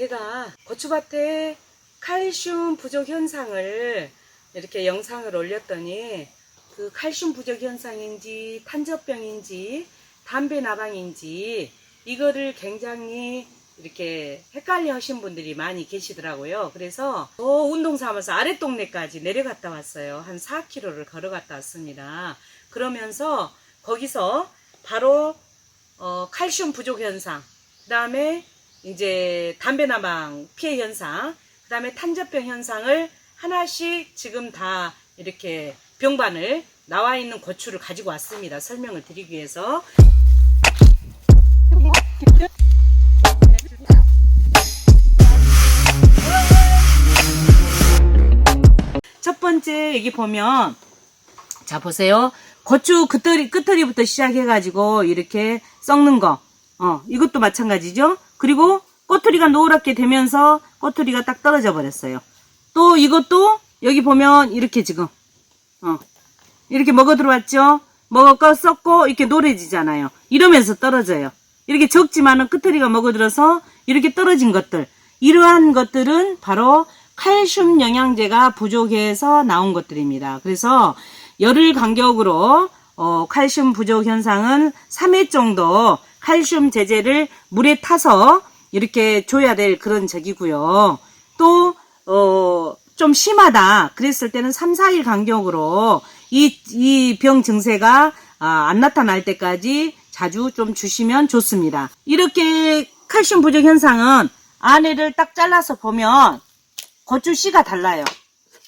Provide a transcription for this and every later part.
제가 고추밭에 칼슘 부족 현상을 이렇게 영상을 올렸더니 그 칼슘 부족 현상인지 탄저병인지 담배 나방인지 이거를 굉장히 이렇게 헷갈려 하신 분들이 많이 계시더라고요. 그래서 저 운동 삼아서 아랫동네까지 내려갔다 왔어요. 한 4km를 걸어갔다 왔습니다. 그러면서 거기서 바로 어, 칼슘 부족 현상, 그 다음에 이제 담배 나방 피해 현상, 그 다음에 탄저병 현상을 하나씩 지금 다 이렇게 병반을 나와 있는 고추를 가지고 왔습니다. 설명을 드리기 위해서. 첫 번째 여기 보면 자 보세요. 고추 끝터리 끝터리부터 시작해가지고 이렇게 썩는 거. 어 이것도 마찬가지죠. 그리고 꼬투리가 노랗게 되면서 꼬투리가 딱 떨어져 버렸어요. 또 이것도 여기 보면 이렇게 지금 어 이렇게 먹어 들어왔죠. 먹어 썩고 이렇게 노래지잖아요. 이러면서 떨어져요. 이렇게 적지만은 끝터리가 먹어들어서 이렇게 떨어진 것들 이러한 것들은 바로 칼슘 영양제가 부족해서 나온 것들입니다. 그래서 열흘 간격으로 어, 칼슘 부족 현상은 3회 정도 칼슘 제제를 물에 타서 이렇게 줘야 될 그런 적이고요. 또, 어, 좀 심하다. 그랬을 때는 3, 4일 간격으로 이, 이 병 증세가 아, 안 나타날 때까지 자주 좀 주시면 좋습니다. 이렇게 칼슘 부족 현상은 안에를 딱 잘라서 보면 고추 씨가 달라요.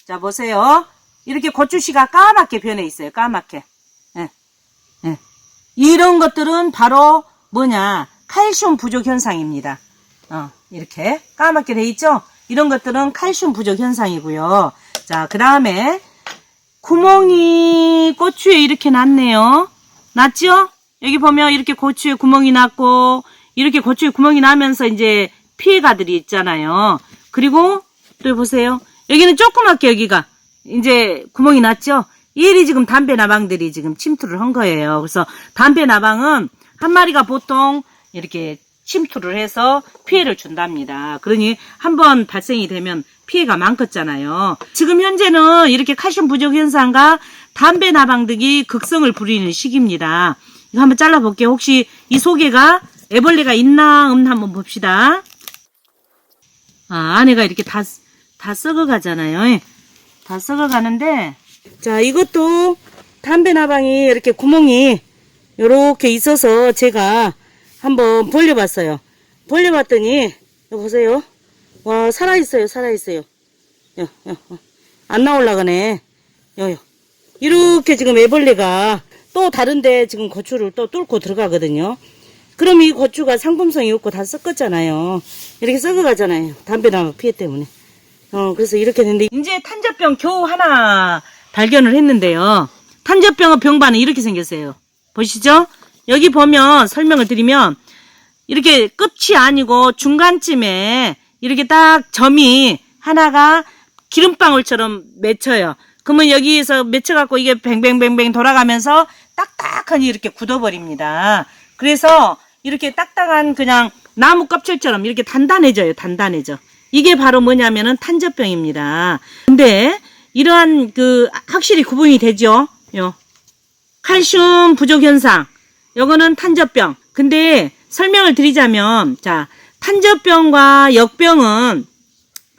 자, 보세요. 이렇게 고추 씨가 까맣게 변해 있어요. 까맣게. 예. 예. 이런 것들은 바로 뭐냐? 칼슘 부족 현상입니다. 어, 이렇게 까맣게 돼 있죠? 이런 것들은 칼슘 부족 현상이고요. 자, 그 다음에 구멍이 고추에 이렇게 났네요. 났죠? 여기 보면 이렇게 고추에 구멍이 났고 이렇게 고추에 구멍이 나면서 이제 피해가들이 있잖아요. 그리고 또 보세요. 여기는 조그맣게 여기가 이제 구멍이 났죠? 얘이 지금 담배 나방들이 지금 침투를 한 거예요. 그래서 담배 나방은 한 마리가 보통 이렇게 침투를 해서 피해를 준답니다. 그러니 한 번 발생이 되면 피해가 많겠잖아요. 지금 현재는 이렇게 칼슘 부족 현상과 담배 나방등이 극성을 부리는 시기입니다. 이거 한번 잘라볼게요. 혹시 이 속에가 애벌레가 있나 없나 한번 봅시다. 아, 안에가 이렇게 다, 다 썩어가잖아요. 예. 다 썩어가는데, 자, 이것도 담배 나방이 이렇게 구멍이 요렇게 있어서 제가 한번 벌려봤어요. 벌려봤더니, 보세요. 와, 살아있어요, 살아있어요. 야, 야, 어. 안 나올라가네. 여, 여. 이렇게 지금 애벌레가 또 다른데 지금 고추를 또 뚫고 들어가거든요. 그럼 이 고추가 상품성이 없고 다 썩었잖아요. 이렇게 썩어가잖아요. 담배나무 피해 때문에. 어, 그래서 이렇게 됐는데, 이제 탄저병 겨우 하나 발견을 했는데요. 탄저병의 병반은 이렇게 생겼어요. 보시죠? 여기 보면 설명을 드리면, 이렇게 끝이 아니고 중간쯤에 이렇게 딱 점이 하나가 기름방울처럼 맺혀요. 그러면 여기에서 맺혀갖고 이게 뱅뱅뱅뱅 돌아가면서 딱딱하니 이렇게 굳어버립니다. 그래서 이렇게 딱딱한 그냥 나무 껍질처럼 이렇게 단단해져요. 단단해져. 이게 바로 뭐냐면은 탄저병입니다. 근데 이러한 그 확실히 구분이 되죠. 요 칼슘 부족 현상. 요거는 탄저병. 근데 설명을 드리자면 자 탄저병과 역병은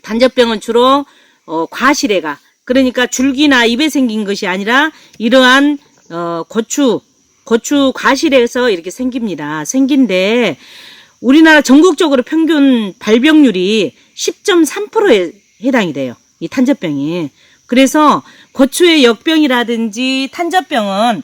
탄저병은 주로 어, 과실에가 그러니까 줄기나 입에 생긴 것이 아니라 이러한 어, 고추 고추 과실에서 이렇게 생깁니다. 생긴데 우리나라 전국적으로 평균 발병률이 10.3%에 해당이 돼요. 이 탄저병이. 그래서 고추의 역병이라든지 탄저병은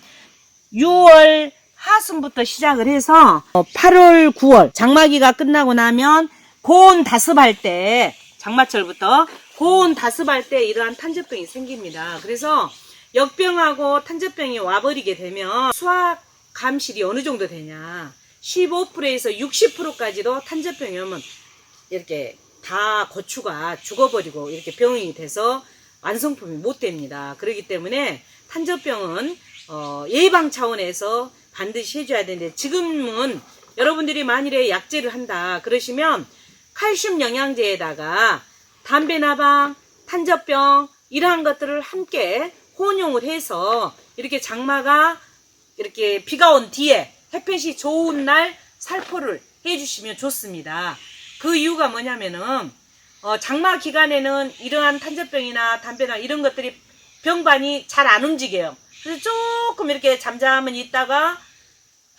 6월 하순부터 시작을 해서 8월, 9월 장마기가 끝나고 나면 고온 다습할 때 장마철부터 고온 다습할 때 이러한 탄저병이 생깁니다. 그래서 역병하고 탄저병이 와버리게 되면 수확 감실이 어느 정도 되냐 15%에서 60%까지도 탄저병이 오면 이렇게 다 고추가 죽어버리고 이렇게 병이 돼서 완성품이 못 됩니다. 그렇기 때문에 탄저병은 어, 예방 차원에서 반드시 해줘야 되는데 지금은 여러분들이 만일에 약제를 한다 그러시면 칼슘 영양제에다가 담배나방, 탄저병 이러한 것들을 함께 혼용을 해서 이렇게 장마가 이렇게 비가 온 뒤에 햇볕이 좋은 날 살포를 해주시면 좋습니다. 그 이유가 뭐냐면은 어, 장마 기간에는 이러한 탄저병이나 담배나 이런 것들이 병반이 잘 안 움직여요. 그래서 조금 이렇게 잠잠은 있다가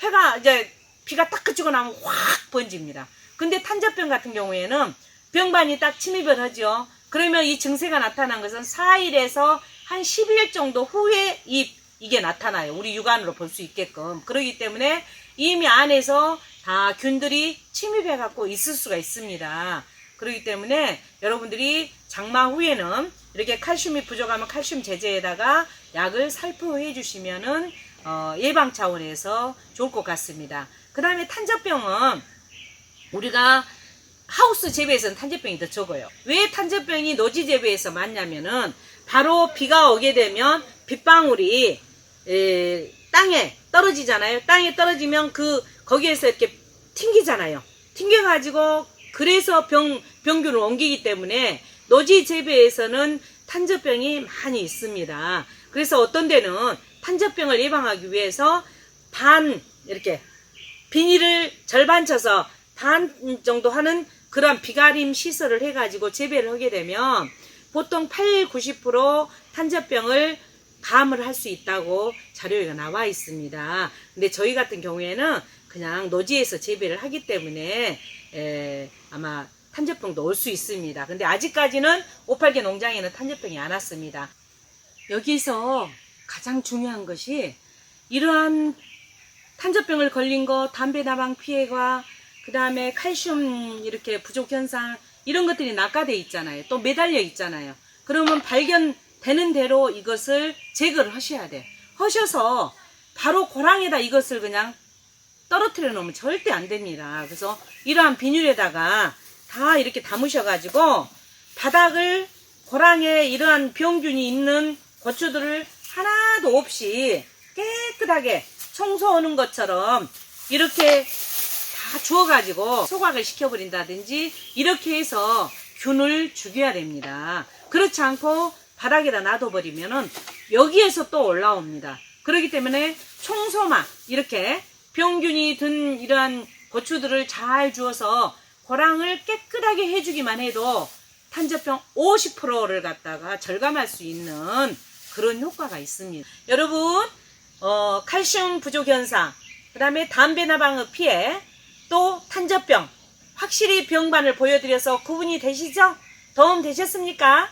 해가 이제 비가 딱 그치고 나면 확 번집니다. 근데 탄저병 같은 경우에는 병반이 딱 침입을 하죠. 그러면 이 증세가 나타난 것은 4일에서 한 10일 정도 후에 이, 이게 나타나요. 우리 육안으로 볼 수 있게끔. 그러기 때문에 이미 안에서 다 균들이 침입해 갖고 있을 수가 있습니다. 그렇기 때문에 여러분들이 장마 후에는 이렇게 칼슘이 부족하면 칼슘 제제에다가 약을 살포해 주시면은 어, 예방 차원에서 좋을 것 같습니다. 그 다음에 탄저병은 우리가 하우스 재배에서는 탄저병이 더 적어요. 왜 탄저병이 노지 재배에서 많냐면은 바로 비가 오게 되면 빗방울이 에, 땅에 떨어지잖아요. 땅에 떨어지면 그 거기에서 이렇게 튕기잖아요. 튕겨가지고 그래서 병 병균을 옮기기 때문에 노지 재배에서는 탄저병이 많이 있습니다. 그래서 어떤 데는 탄저병을 예방하기 위해서 반 이렇게 비닐을 절반 쳐서 반 정도 하는 그런 비가림 시설을 해가지고 재배를 하게 되면 보통 8, 90% 탄저병을 감을 할 수 있다고 자료가 나와 있습니다. 근데 저희 같은 경우에는 그냥 노지에서 재배를 하기 때문에 에, 아마 탄저병도 올 수 있습니다. 근데 아직까지는 오팔계 농장에는 탄저병이 안 왔습니다. 여기서 가장 중요한 것이 이러한 탄저병을 걸린 거, 담배 나방 피해가, 그 다음에 칼슘 이렇게 부족 현상, 이런 것들이 낙가돼 있잖아요. 또 매달려 있잖아요. 그러면 발견되는 대로 이것을 제거를 하셔야 돼. 하셔서 바로 고랑에다 이것을 그냥 떨어뜨려 놓으면 절대 안 됩니다. 그래서 이러한 비닐에다가 다 이렇게 담으셔가지고 바닥을 고랑에 이러한 병균이 있는 고추들을 하나도 없이 깨끗하게 청소하는 것처럼 이렇게 다 주워가지고 소각을 시켜버린다든지 이렇게 해서 균을 죽여야 됩니다. 그렇지 않고 바닥에다 놔둬버리면은 여기에서 또 올라옵니다. 그렇기 때문에 청소만 이렇게 병균이 든 이러한 고추들을 잘 주워서 고랑을 깨끗하게 해주기만 해도 탄저병 50%를 갖다가 절감할 수 있는 그런 효과가 있습니다. 여러분, 어, 칼슘 부족 현상, 그 다음에 담배나 방의 피해, 또 탄저병, 확실히 병반을 보여드려서 구분이 되시죠? 도움 되셨습니까?